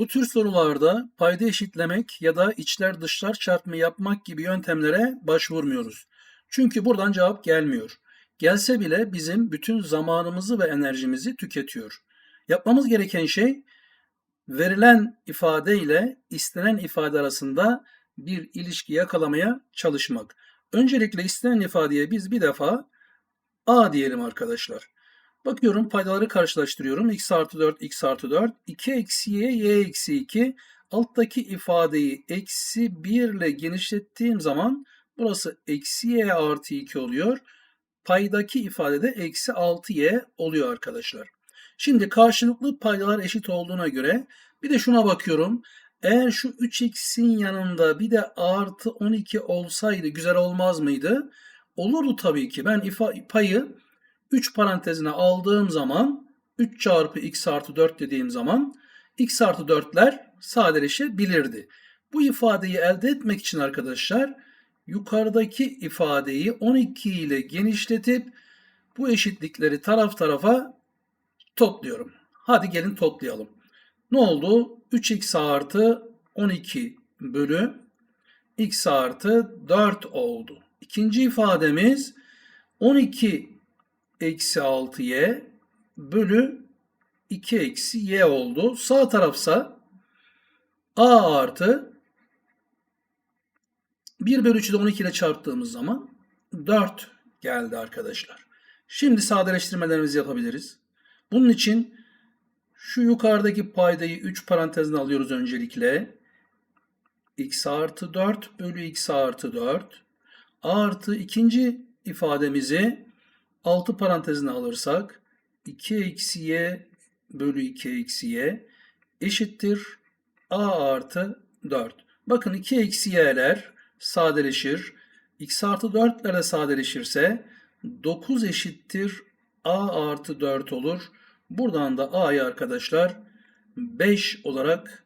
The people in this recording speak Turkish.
Bu tür sorularda payda eşitlemek ya da içler dışlar çarpımı yapmak gibi yöntemlere başvurmuyoruz. Çünkü buradan cevap gelmiyor. Gelse bile bizim bütün zamanımızı ve enerjimizi tüketiyor. Yapmamız gereken şey verilen ifade ile istenen ifade arasında bir ilişki yakalamaya çalışmak. Öncelikle istenen ifadeye biz bir defa A diyelim arkadaşlar. Bakıyorum paydaları karşılaştırıyorum. x artı 4, x artı 4. 2 eksi y, y eksi 2. Alttaki ifadeyi eksi 1 ile genişlettiğim zaman burası eksi y artı 2 oluyor. Paydaki ifadede eksi 6y oluyor arkadaşlar. Şimdi karşılıklı paydalar eşit olduğuna göre bir de şuna bakıyorum. Eğer şu 3x'in yanında bir de artı 12 olsaydı güzel olmaz mıydı? Olurdu tabii ki. Ben ifa- payı 3 parantezine aldığım zaman 3 çarpı x artı 4 dediğim zaman x artı 4'ler sadeleşebilirdi. Bu ifadeyi elde etmek için arkadaşlar yukarıdaki ifadeyi 12 ile genişletip bu eşitlikleri taraf tarafa topluyorum. Hadi gelin toplayalım. Ne oldu? 3x artı 12 bölü x artı 4 oldu. İkinci ifademiz 12 eksi 6y bölü 2 eksi y oldu. Sağ tarafsa a artı 1 bölü 3'ü de 12 ile çarptığımız zaman 4 geldi arkadaşlar. Şimdi sadeleştirmelerimizi yapabiliriz. Bunun için şu yukarıdaki paydayı 3 parantezine alıyoruz öncelikle. x artı 4 bölü x artı 4 artı ikinci ifademizi 6 parantezine alırsak 2 eksi y bölü 2 eksi y eşittir a artı 4. Bakın 2 eksi y'ler sadeleşir. x artı 4'ler de sadeleşirse 9 eşittir a artı 4 olur. Buradan da a'yı arkadaşlar 5 olarak